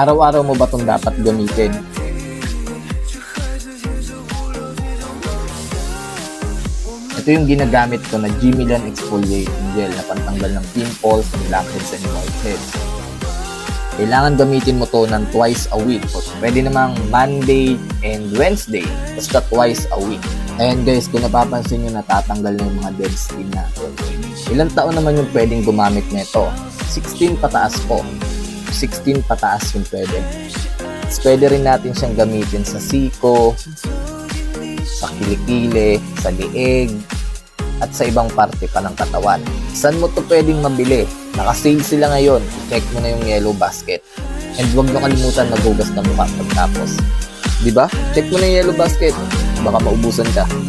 Araw-araw mo ba itong dapat gamitin? Ito yung ginagamit ko na Gimilan Exfoliating Gel na pantanggal ng pimples, blackheads, and whiteheads. Kailangan gamitin mo to ng twice a week. So, pwede namang Monday and Wednesday. Basta twice a week. Ayan guys, kung napapansin nyo natatanggal na yung mga dead skin natin. Ilang taon naman yung pwedeng gumamit nito? 16 pataas po. 16 pataas yung pwede. Tapos pwede rin natin siyang gamitin sa siko, sa kilikili, sa liig, at sa ibang parte pa ng katawan. Saan mo to pwedeng mabili? Naka-sale sila ngayon. Check mo na yung yellow basket. And huwag nyo kalimutan maghugas ng mukha pagtapos. Ba? Check mo na yung yellow basket. Baka maubusan ka.